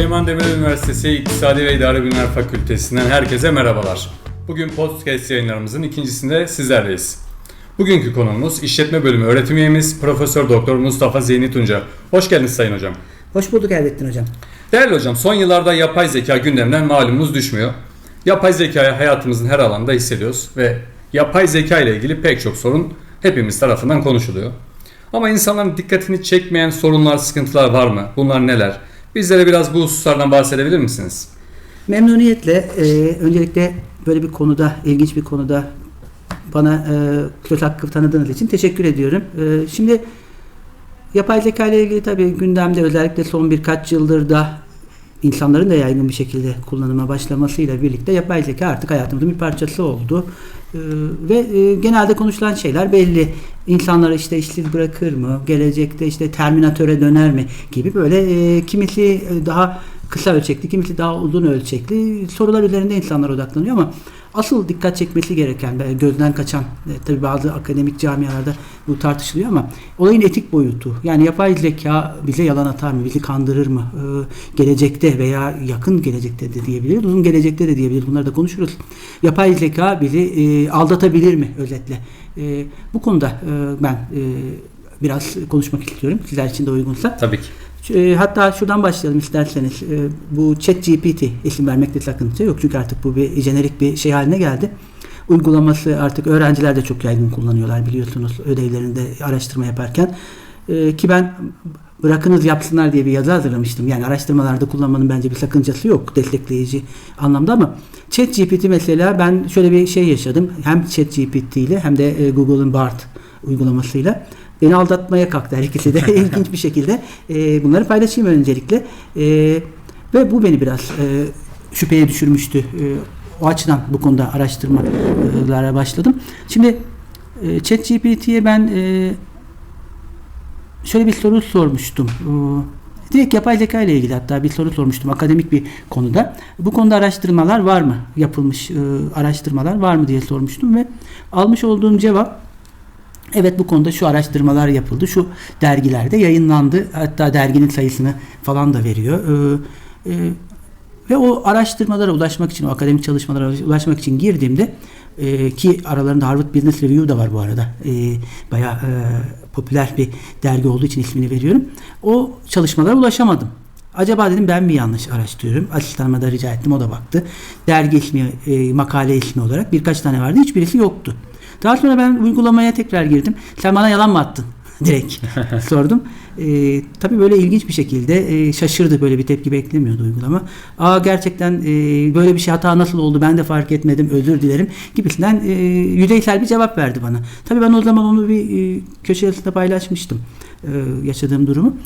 Süleyman Demirel Üniversitesi İktisadi ve İdari Bilimler Fakültesinden herkese merhabalar. Bugün podcast yayınlarımızın ikincisinde sizlerleyiz. Bugünkü konuğumuz İşletme Bölümü öğretim üyemiz Profesör Doktor Mustafa Zeyni Tunca. Hoş geldiniz Sayın Hocam. Hoş bulduk Elbettin Hocam. Değerli hocam, son yıllarda yapay zeka gündemden malumunuz düşmüyor. Yapay zekayı hayatımızın her alanda hissediyoruz ve yapay zeka ile ilgili pek çok sorun hepimiz tarafından konuşuluyor. Ama insanların dikkatini çekmeyen sorunlar, sıkıntılar var mı? Bunlar neler? Bizlere biraz bu hususlardan bahsedebilir misiniz? Memnuniyetle e, öncelikle böyle bir konuda, ilginç bir konuda bana e, söz hakkı tanıdığınız için teşekkür ediyorum. E, şimdi yapay zeka ile ilgili tabii gündemde özellikle son birkaç yıldır da insanların da yaygın bir şekilde kullanıma başlamasıyla birlikte yapay zeka artık hayatımızın bir parçası oldu. Ee, ve e, genelde konuşulan şeyler belli. İnsanları işte işsiz bırakır mı? Gelecekte işte terminatöre döner mi? Gibi böyle e, kimisi e, daha kısa ölçekli, kimisi daha uzun ölçekli sorular üzerinde insanlar odaklanıyor ama asıl dikkat çekmesi gereken, böyle gözden kaçan, e, tabii bazı akademik camialarda bu tartışılıyor ama olayın etik boyutu. Yani yapay zeka bize yalan atar mı, bizi kandırır mı? E, gelecekte veya yakın gelecekte de diyebiliriz, uzun gelecekte de diyebiliriz. Bunları da konuşuruz. Yapay zeka bizi e, aldatabilir mi özetle? E, bu konuda e, ben e, biraz konuşmak istiyorum. Sizler için de uygunsa. Tabii ki. E, hatta şuradan başlayalım isterseniz. E, bu ChatGPT isim vermekte sakınca yok çünkü artık bu bir jenerik bir şey haline geldi. Uygulaması artık öğrenciler de çok yaygın kullanıyorlar biliyorsunuz ödevlerinde araştırma yaparken. E, ki ben bırakınız yapsınlar diye bir yazı hazırlamıştım. Yani araştırmalarda kullanmanın bence bir sakıncası yok destekleyici anlamda ama ChatGPT mesela ben şöyle bir şey yaşadım. Hem ChatGPT ile hem de Google'ın BART uygulamasıyla beni aldatmaya kalktı her ikisi de ilginç bir şekilde. E, bunları paylaşayım öncelikle. E, ve bu beni biraz e, şüpheye düşürmüştü. E, o açıdan bu konuda araştırmalara başladım. Şimdi e, ChatGPT'ye ben e, şöyle bir soru sormuştum. E, direkt yapay zeka ile ilgili hatta bir soru sormuştum akademik bir konuda. Bu konuda araştırmalar var mı? Yapılmış e, araştırmalar var mı diye sormuştum ve almış olduğum cevap Evet bu konuda şu araştırmalar yapıldı. Şu dergilerde yayınlandı. Hatta derginin sayısını falan da veriyor. Ee, e, ve o araştırmalara ulaşmak için, o akademik çalışmalara ulaşmak için girdiğimde e, ki aralarında Harvard Business Review da var bu arada. E, bayağı e, popüler bir dergi olduğu için ismini veriyorum. O çalışmalara ulaşamadım. Acaba dedim ben mi yanlış araştırıyorum? Asistanıma da rica ettim o da baktı. Dergi ismi, e, makale ismi olarak birkaç tane vardı. Hiçbirisi yoktu. Daha sonra ben uygulamaya tekrar girdim. Sen bana yalan mı attın? Direkt sordum. E, tabii böyle ilginç bir şekilde e, şaşırdı. Böyle bir tepki beklemiyordu uygulama. Aa gerçekten e, böyle bir şey hata nasıl oldu ben de fark etmedim özür dilerim gibisinden e, yüzeysel bir cevap verdi bana. Tabii ben o zaman onu bir e, köşe yazısında paylaşmıştım. E, yaşadığım durumu.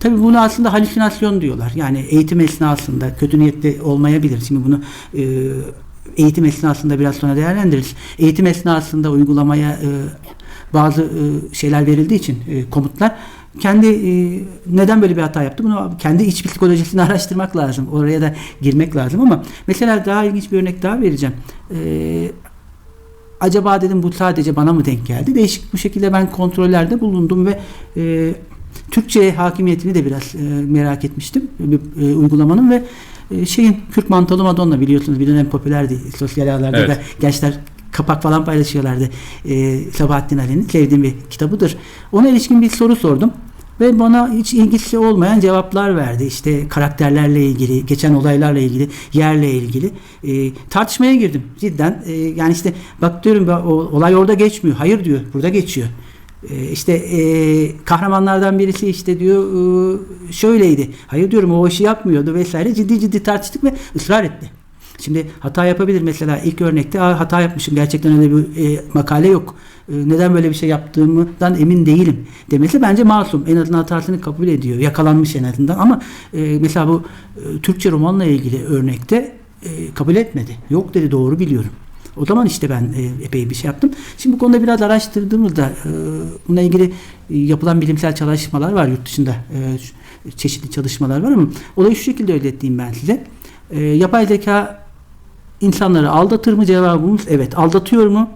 Tabii bunu aslında halüsinasyon diyorlar. Yani eğitim esnasında kötü niyetli olmayabilir. Şimdi bunu e, eğitim esnasında biraz sonra değerlendiririz. Eğitim esnasında uygulamaya e, bazı e, şeyler verildiği için e, komutlar kendi e, neden böyle bir hata yaptı bunu kendi iç psikolojisini araştırmak lazım. Oraya da girmek lazım ama mesela daha ilginç bir örnek daha vereceğim. E, acaba dedim bu sadece bana mı denk geldi? Değişik bu şekilde ben kontrollerde bulundum ve e, Türkçe hakimiyetini de biraz e, merak etmiştim e, uygulamanın ve e, şeyin Kürt Mantolu Madonna biliyorsunuz bir dönem popülerdi sosyal ağlarda evet. da gençler kapak falan paylaşıyorlardı. E, Sabahattin Ali'nin sevdiğim bir kitabıdır. Ona ilişkin bir soru sordum. Ve bana hiç ilgisi olmayan cevaplar verdi. İşte karakterlerle ilgili, geçen olaylarla ilgili, yerle ilgili. E, tartışmaya girdim cidden. E, yani işte bak diyorum o, olay orada geçmiyor. Hayır diyor burada geçiyor. E, işte e, kahramanlardan birisi işte diyor e, şöyleydi. Hayır diyorum o işi yapmıyordu vesaire. Ciddi ciddi tartıştık ve ısrar etti. Şimdi hata yapabilir mesela ilk örnekte hata yapmışım gerçekten öyle bir e, makale yok. E, neden böyle bir şey yaptığımdan emin değilim demesi bence masum. En azından hatasını kabul ediyor. Yakalanmış en azından ama e, mesela bu e, Türkçe romanla ilgili örnekte e, kabul etmedi. Yok dedi doğru biliyorum. O zaman işte ben e, epey bir şey yaptım. Şimdi bu konuda biraz araştırdığımızda e, bununla ilgili e, yapılan bilimsel çalışmalar var yurt dışında. E, çeşitli çalışmalar var ama olayı şu şekilde öğrettiğim ben size. E, yapay zeka insanları aldatır mı cevabımız evet. Aldatıyor mu?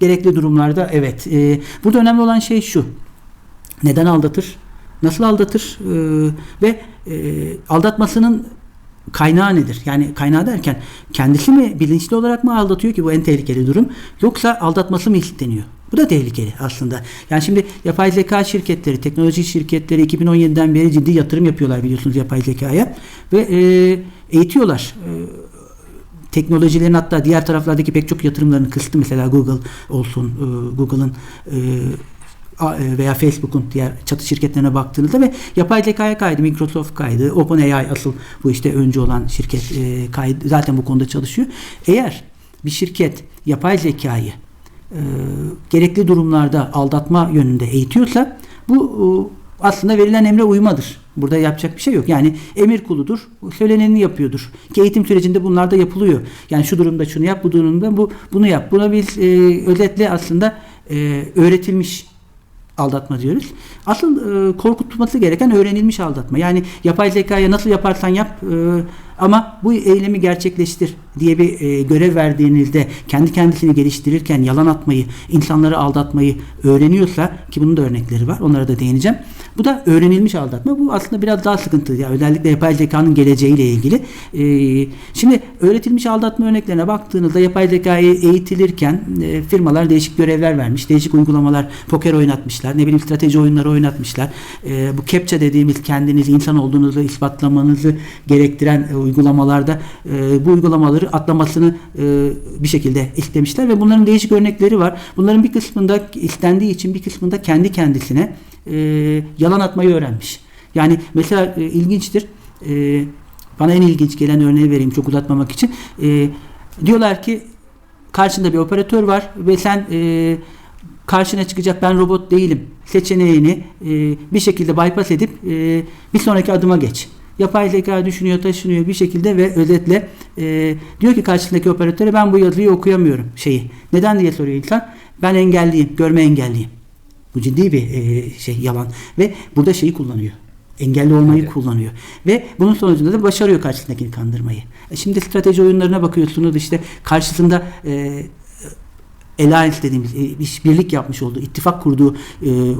Gerekli durumlarda evet. E, burada önemli olan şey şu. Neden aldatır? Nasıl aldatır? E, ve e, aldatmasının kaynağı nedir? Yani kaynağı derken kendisi mi bilinçli olarak mı aldatıyor ki bu en tehlikeli durum yoksa aldatması mı isteniyor? Bu da tehlikeli aslında. Yani şimdi yapay zeka şirketleri, teknoloji şirketleri 2017'den beri ciddi yatırım yapıyorlar biliyorsunuz yapay zekaya ve e, eğitiyorlar. E, teknolojilerin hatta diğer taraflardaki pek çok yatırımlarını kıstı. Mesela Google olsun, e, Google'ın e, veya Facebook'un diğer çatı şirketlerine baktığınızda ve yapay zekaya kaydı, Microsoft kaydı, OpenAI asıl bu işte öncü olan şirket e, kaydı zaten bu konuda çalışıyor. Eğer bir şirket yapay zekayı e, gerekli durumlarda aldatma yönünde eğitiyorsa bu e, aslında verilen emre uymadır. Burada yapacak bir şey yok. Yani emir kuludur. Söyleneni yapıyordur. Ki eğitim sürecinde bunlar da yapılıyor. Yani şu durumda şunu yap, bu durumda bu bunu yap. Buna biz e, özetle aslında e, öğretilmiş aldatma diyoruz. Asıl e, korkutulması gereken öğrenilmiş aldatma. Yani yapay zekaya nasıl yaparsan yap e, ama bu eylemi gerçekleştir diye bir e, görev verdiğinizde kendi kendisini geliştirirken yalan atmayı, insanları aldatmayı öğreniyorsa ki bunun da örnekleri var. Onlara da değineceğim. Bu da öğrenilmiş aldatma. Bu aslında biraz daha sıkıntı. Ya özellikle yapay zekanın geleceğiyle ilgili. E, şimdi öğretilmiş aldatma örneklerine baktığınızda yapay zekayı eğitilirken e, firmalar değişik görevler vermiş. Değişik uygulamalar, poker oynatmışlar. Ne bileyim strateji oyunları oynatmışlar. E, bu captcha dediğimiz kendinizi insan olduğunuzu ispatlamanızı gerektiren e, uygulamalarda e, bu uygulamaları atlamasını e, bir şekilde istemişler ve bunların değişik örnekleri var. Bunların bir kısmında istendiği için bir kısmında kendi kendisine e, yalan atmayı öğrenmiş. Yani mesela e, ilginçtir. E, bana en ilginç gelen örneği vereyim çok uzatmamak için. E, diyorlar ki karşında bir operatör var ve sen e, karşına çıkacak ben robot değilim seçeneğini e, bir şekilde bypass edip e, bir sonraki adıma geç. Yapay zeka düşünüyor, taşınıyor bir şekilde ve özetle e, diyor ki karşısındaki operatöre ben bu yazıyı okuyamıyorum şeyi. Neden diye soruyor insan. Ben engelliyim, görme engelliyim. Bu ciddi bir e, şey yalan ve burada şeyi kullanıyor. Engelli olmayı Evet. kullanıyor. Ve bunun sonucunda da başarıyor karşısındakini kandırmayı. E şimdi strateji oyunlarına bakıyorsunuz işte karşısında e, alliance dediğimiz e, iş birlik yapmış olduğu, ittifak kurduğu e, e,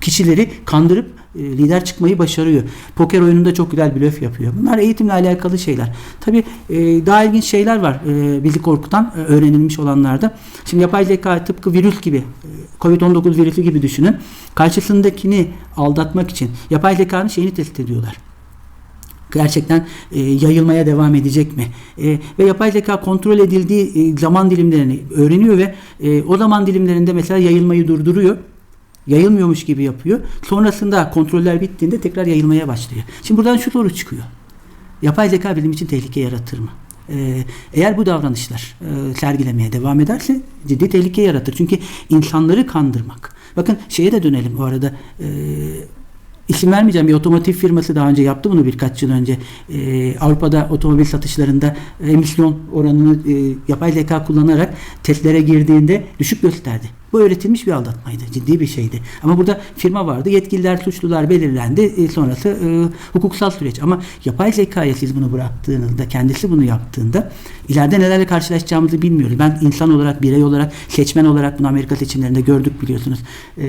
kişileri kandırıp lider çıkmayı başarıyor. Poker oyununda çok güzel blöf yapıyor. Bunlar eğitimle alakalı şeyler. Tabii e, daha ilginç şeyler var bizi korkutan e, öğrenilmiş olanlarda. Şimdi yapay zeka tıpkı virüs gibi, e, Covid-19 virüsü gibi düşünün. Karşısındakini aldatmak için yapay zekanın şeyini test ediyorlar gerçekten e, yayılmaya devam edecek mi? E, ve yapay zeka kontrol edildiği e, zaman dilimlerini öğreniyor ve e, o zaman dilimlerinde mesela yayılmayı durduruyor. Yayılmıyormuş gibi yapıyor. Sonrasında kontroller bittiğinde tekrar yayılmaya başlıyor. Şimdi buradan şu soru çıkıyor. Yapay zeka bizim için tehlike yaratır mı? Ee, eğer bu davranışlar e, sergilemeye devam ederse ciddi tehlike yaratır. Çünkü insanları kandırmak. Bakın şeye de dönelim bu arada. E, isim vermeyeceğim bir otomotiv firması daha önce yaptı bunu birkaç yıl önce. E, Avrupa'da otomobil satışlarında emisyon oranını e, yapay zeka kullanarak testlere girdiğinde düşük gösterdi. Bu öğretilmiş bir aldatmaydı. Ciddi bir şeydi. Ama burada firma vardı. Yetkililer, suçlular belirlendi. E, sonrası e, hukuksal süreç. Ama yapay zekaya siz bunu bıraktığınızda, kendisi bunu yaptığında ileride nelerle karşılaşacağımızı bilmiyoruz. Ben insan olarak, birey olarak, seçmen olarak bunu Amerika seçimlerinde gördük biliyorsunuz. E,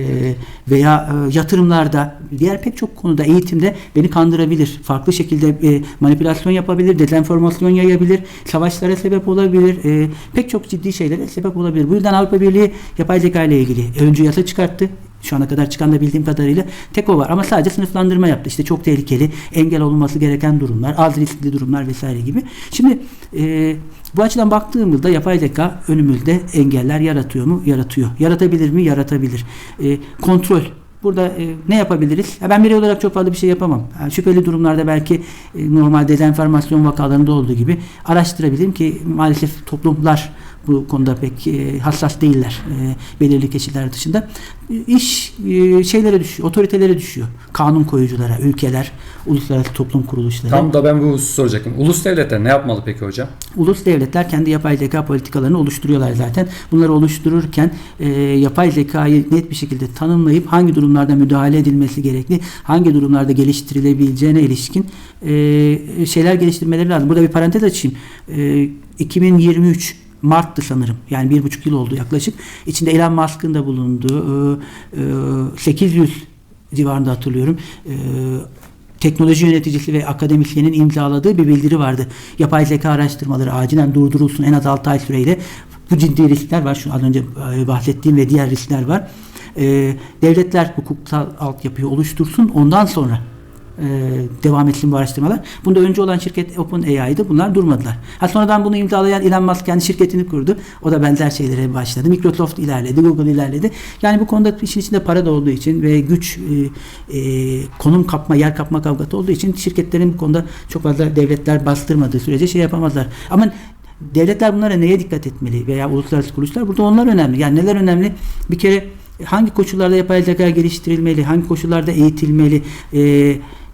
veya e, yatırımlarda, diğer pek çok konuda, eğitimde beni kandırabilir. Farklı şekilde e, manipülasyon yapabilir, dezenformasyon yayabilir, savaşlara sebep olabilir. E, pek çok ciddi şeylere sebep olabilir. Bu yüzden Avrupa Birliği yapay zeka ile ilgili öncü yasa çıkarttı. Şu ana kadar çıkan da bildiğim kadarıyla tek o var. Ama sadece sınıflandırma yaptı. İşte çok tehlikeli, engel olunması gereken durumlar, az riskli durumlar vesaire gibi. Şimdi e, bu açıdan baktığımızda yapay zeka önümüzde engeller yaratıyor mu? Yaratıyor. Yaratabilir mi? Yaratabilir. E, kontrol. Burada e, ne yapabiliriz? Ya ben birey olarak çok fazla bir şey yapamam. Yani şüpheli durumlarda belki e, normal dezenformasyon vakalarında olduğu gibi araştırabilirim ki maalesef toplumlar bu konuda pek e, hassas değiller e, belirli kişiler dışında. E, iş e, şeylere düşüyor, otoritelere düşüyor. Kanun koyuculara, ülkeler, uluslararası toplum kuruluşları. Tam da ben bu hususu soracaktım. Ulus devletler ne yapmalı peki hocam? Ulus devletler kendi yapay zeka politikalarını oluşturuyorlar zaten. Bunları oluştururken e, yapay zekayı net bir şekilde tanımlayıp hangi durumlarda müdahale edilmesi gerekli, hangi durumlarda geliştirilebileceğine ilişkin e, şeyler geliştirmeleri lazım. Burada bir parantez açayım. E, 2023 Mart'tı sanırım. Yani bir buçuk yıl oldu yaklaşık. İçinde Elon Musk'ın da bulunduğu e, e, 800 civarında hatırlıyorum. E, teknoloji yöneticisi ve akademisyenin imzaladığı bir bildiri vardı. Yapay zeka araştırmaları acilen durdurulsun en az 6 ay süreyle. Bu ciddi riskler var. Şu az önce e, bahsettiğim ve diğer riskler var. E, devletler hukuksal altyapıyı oluştursun. Ondan sonra e, devam etsin bu araştırmalar. Bunda önce olan şirket OpenAI'dı. Bunlar durmadılar. Ha sonradan bunu imzalayan Elon Musk kendi şirketini kurdu. O da benzer şeylere başladı. Microsoft ilerledi, Google ilerledi. Yani bu konuda işin içinde para da olduğu için ve güç e, e, konum kapma, yer kapma kavgası olduğu için şirketlerin bu konuda çok fazla devletler bastırmadığı sürece şey yapamazlar. Ama devletler bunlara neye dikkat etmeli veya uluslararası kuruluşlar burada onlar önemli. Yani neler önemli? Bir kere hangi koşullarda yapay zeka geliştirilmeli, hangi koşullarda eğitilmeli, e,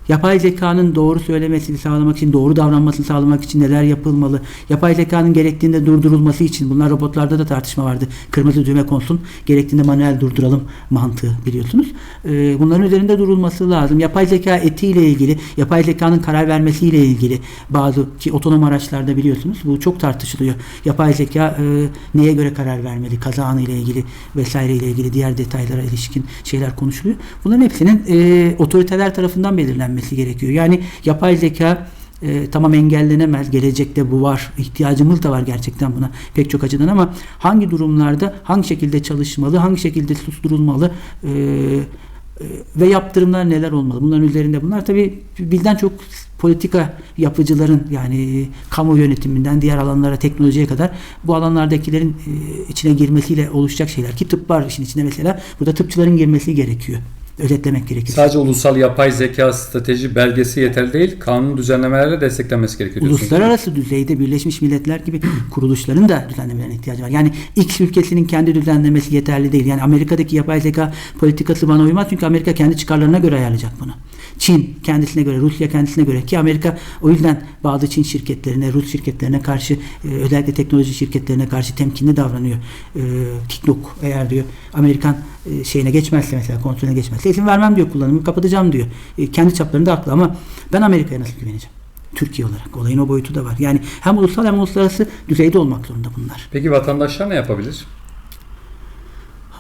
yapay zekanın doğru söylemesini sağlamak için, doğru davranmasını sağlamak için neler yapılmalı, yapay zekanın gerektiğinde durdurulması için, bunlar robotlarda da tartışma vardı. Kırmızı düğme konsun, gerektiğinde manuel durduralım mantığı biliyorsunuz. E, bunların üzerinde durulması lazım. Yapay zeka etiğiyle ilgili, yapay zekanın karar vermesiyle ilgili bazı ki otonom araçlarda biliyorsunuz bu çok tartışılıyor. Yapay zeka e, neye göre karar vermeli, kaza anı ile ilgili vesaire ile ilgili diğer detaylara ilişkin şeyler konuşuluyor. Bunların hepsinin e, otoriteler tarafından belirlenmesi gerekiyor. Yani yapay zeka e, tamam engellenemez. Gelecekte bu var. İhtiyacımız da var gerçekten buna pek çok açıdan ama hangi durumlarda hangi şekilde çalışmalı, hangi şekilde susturulmalı e, e, ve yaptırımlar neler olmalı? Bunların üzerinde bunlar tabii bilden çok politika yapıcıların yani kamu yönetiminden diğer alanlara teknolojiye kadar bu alanlardakilerin e, içine girmesiyle oluşacak şeyler ki tıp var işin içine mesela burada tıpçıların girmesi gerekiyor. Özetlemek gerekirse. Sadece ulusal yapay zeka strateji belgesi yeterli değil. Kanun düzenlemelerle desteklenmesi gerekiyor. Uluslararası düzeyde Birleşmiş Milletler gibi kuruluşların da düzenlemelerine ihtiyacı var. Yani X ülkesinin kendi düzenlemesi yeterli değil. Yani Amerika'daki yapay zeka politikası bana uymaz çünkü Amerika kendi çıkarlarına göre ayarlayacak bunu. Çin kendisine göre, Rusya kendisine göre ki Amerika o yüzden bazı Çin şirketlerine, Rus şirketlerine karşı e, özellikle teknoloji şirketlerine karşı temkinli davranıyor. E, TikTok eğer diyor Amerikan e, şeyine geçmezse mesela kontrolüne geçmezse izin vermem diyor kullanımı kapatacağım diyor. E, kendi çaplarında haklı ama ben Amerika'ya nasıl güveneceğim? Türkiye olarak. Olayın o boyutu da var. Yani hem ulusal hem uluslararası düzeyde olmak zorunda bunlar. Peki vatandaşlar ne yapabilir?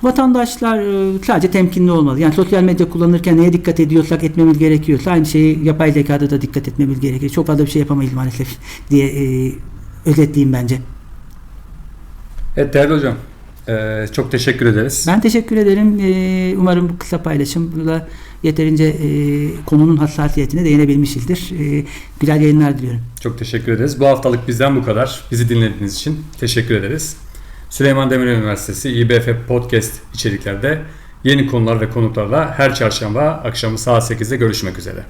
Vatandaşlar e, sadece temkinli olmalı. Yani sosyal medya kullanırken neye dikkat ediyorsak etmemiz gerekiyorsa aynı şeyi yapay zekada da dikkat etmemiz gerekiyor. Çok fazla bir şey yapamayız maalesef diye e, özetleyeyim bence. Evet değerli hocam. E, çok teşekkür ederiz. Ben teşekkür ederim. E, umarım bu kısa paylaşımla yeterince e, konunun hassasiyetine değinebilmişizdir. E, güzel yayınlar diliyorum. Çok teşekkür ederiz. Bu haftalık bizden bu kadar. Bizi dinlediğiniz için teşekkür ederiz. Süleyman Demirel Üniversitesi İBF Podcast içeriklerde yeni konular ve konuklarla her çarşamba akşamı saat 8'de görüşmek üzere.